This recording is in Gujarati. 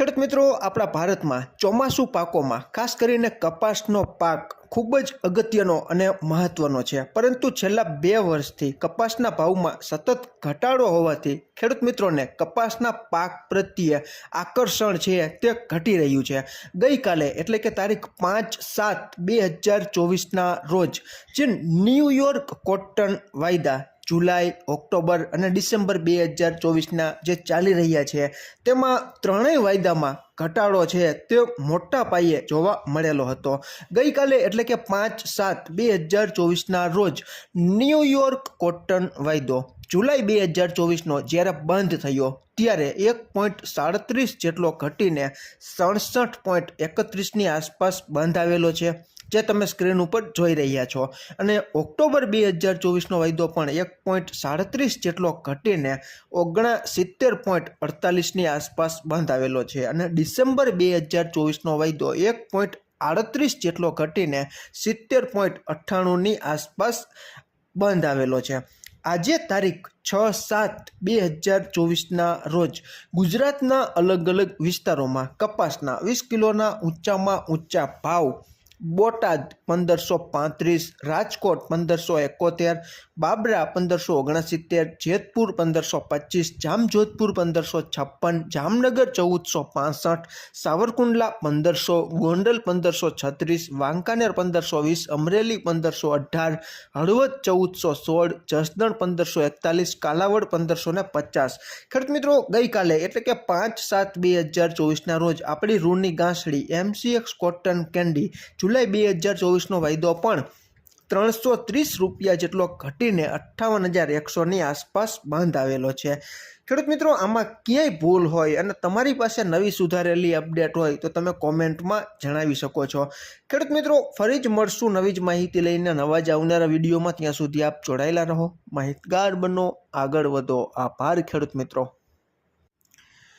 ખેડૂત મિત્રો, આપણા ભારતમાં ચોમાસું પાકોમાં ખાસ કરીને કપાસનો પાક ખૂબ જ અગત્યનો અને મહત્વનો છે. પરંતુ છેલ્લા બે વર્ષથી કપાસના ભાવમાં સતત ઘટાડો હોવાથી ખેડૂત મિત્રોને કપાસના પાક પ્રત્યે આકર્ષણ છે તે ઘટી રહ્યું છે. ગઈકાલે, એટલે કે તારીખ પાંચ સાત બે હજાર ચોવીસના રોજ, જે ન્યૂયોર્ક કોટન વાયદા જુલાઈ, ઓક્ટોબર અને ડિસેમ્બર બે હજાર ચોવીસના જે ચાલી રહ્યા છે, તેમાં ત્રણેય વાયદામાં ઘટાડો છે તે મોટા પાયે જોવા મળેલો હતો. ગઈકાલે એટલે કે પાંચ સાત બે હજાર ચોવીસના રોજ ન્યૂયોર્ક કોટન વાયદો જુલાઈ બે હજાર ચોવીસનો જ્યારે બંધ થયો, ત્યારે એક પોઈન્ટ સાડત્રીસ જેટલો ઘટીને સડસઠ પોઈન્ટ એકત્રીસની આસપાસ બંધ આવેલો છે. જે તમે સ્ક્રીન ઉપર જોઈ રહ્યા છો. અને ઓક્ટોબર બે હજાર ચોવીસનો વાયદો પણ એક પોઈન્ટ સાડત્રીસ જેટલો ઘટીને ઓગણા સિત્તેર પોઈન્ટ અડતાલીસની આસપાસ બંધ આવેલો છે. અને ડિસેમ્બર બે હજાર ચોવીસનો વાયદો એક પોઈન્ટ આડત્રીસ જેટલો ઘટીને સિત્તેર પોઈન્ટ અઠ્ઠાણુંની આસપાસ બંધ આવેલો છે. આજે તારીખ છ સાત બે હજાર ચોવીસના રોજ ગુજરાતના અલગ અલગ વિસ્તારોમાં કપાસના વીસ કિલોના ઊંચામાં ઊંચા ભાવ બોટાદ પંદરસો પાંત્રીસ, રાજકોટ પંદરસો એકોતેર, બાબરા પંદરસો ઓગણસિત્તેર, જેતપુર પંદરસો પચીસ, જામજોધપુર પંદરસો છપ્પન, જામનગર ચૌદસો પાસઠ, સાવરકુંડલા પંદરસો, ગોંડલ પંદરસો છત્રીસ, વાંકાનેર પંદરસો વીસ, અમરેલી પંદરસો અઢાર, હળવદ ચૌદસો સોળ, જસદણ પંદરસો એકતાલીસ, કાલાવડ પંદરસો ને પચાસ. ખેડૂત મિત્રો, ગઈકાલે એટલે કે પાંચ સાત બે હજાર ચોવીસના રોજ આપણી રૂની ગાંસડી એમસીએક્સ કોટન કેન્ડી જુલાઈ બે હજાર ચોવીસનો વાયદો પણ ત્રણસો ત્રીસ રૂપિયા જેટલો ઘટીને અઠ્ઠાવન હજાર એકસોની આસપાસ બંધ આવેલો છે. ખેડૂત મિત્રો, આમાં ક્યાંય ભૂલ હોય અને તમારી પાસે નવી સુધારેલી અપડેટ હોય તો તમે કોમેન્ટમાં જણાવી શકો છો. ખેડૂત મિત્રો, ફરી જ મળશું નવી જ માહિતી લઈને. નવા જ આવનારા વિડીયોમાં ત્યાં સુધી આપ જોડાયેલા રહો. માહિતગાર બનો, આગળ વધો. આભાર ખેડૂત મિત્રો.